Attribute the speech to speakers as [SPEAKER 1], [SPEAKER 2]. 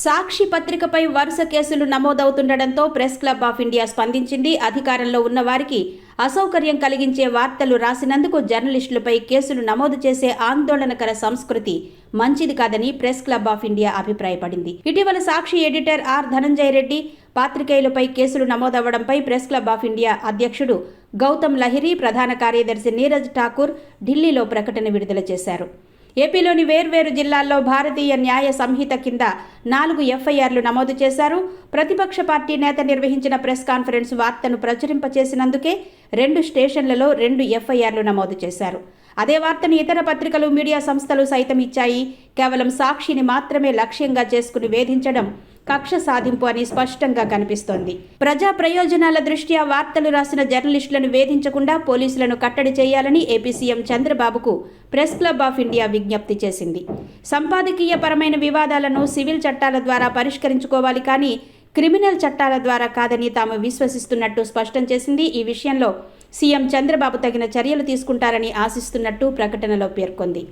[SPEAKER 1] సాక్షి పత్రికపై వరుస కేసులు నమోదవుతుండటంతో ప్రెస్ క్లబ్ ఆఫ్ ఇండియా స్పందించింది. అధికారంలో ఉన్న వారికి అసౌకర్యం కలిగించే వార్తలు రాసినందుకు జర్నలిస్టులపై కేసులు నమోదు చేసే ఆందోళనకర సంస్కృతి మంచిది కాదని ప్రెస్ క్లబ్ ఆఫ్ ఇండియా అభిప్రాయపడింది. ఇటీవల సాక్షి ఎడిటర్ ఆర్ ధనంజయ రెడ్డి పాత్రికేయులపై కేసులు నమోదవ్వడంపై ప్రెస్ క్లబ్ ఆఫ్ ఇండియా అధ్యక్షుడు గౌతమ్ లహిరి ప్రధాన కార్యదర్శి నీరజ్ ఠాకూర్ ఢిల్లీలో ప్రకటన విడుదల చేశారు. ఏపీలోని వేర్వేరు జిల్లాల్లో భారతీయ న్యాయ సంహిత కింద నాలుగు ఎఫ్ఐఆర్లు నమోదు చేశారు. ప్రతిపక్ష పార్టీ నేత నిర్వహించిన ప్రెస్ కాన్ఫరెన్స్ వార్తను ప్రచురింపచేసినందుకే రెండు స్టేషన్లలో రెండు ఎఫ్ఐఆర్లు నమోదు చేశారు. అదే వార్తను ఇతర పత్రికలు మీడియా సంస్థలు సైతం ఇచ్చాయి. కేవలం సాక్షిని మాత్రమే లక్ష్యంగా చేసుకుని వేధించడం కక్ష సాధింపు అని స్పష్టంగా కనిపిస్తోంది. ప్రజా ప్రయోజనాల దృష్ట్యా వార్తలు రాసిన జర్నలిస్టులను వేధించకుండా పోలీసులను కట్టడి చేయాలని ఏపీ సీఎం చంద్రబాబుకు ప్రెస్ క్లబ్ ఆఫ్ ఇండియా విజ్ఞప్తి చేసింది. సంపాదకీయ పరమైన వివాదాలను సివిల్ చట్టాల ద్వారా పరిష్కరించుకోవాలి కానీ క్రిమినల్ చట్టాల ద్వారా కాదని తాము విశ్వసిస్తున్నట్టు స్పష్టం చేసింది. ఈ విషయంలో సీఎం చంద్రబాబు తగిన చర్యలు తీసుకుంటారని ఆశిస్తున్నట్టు ప్రకటనలో పేర్కొంది.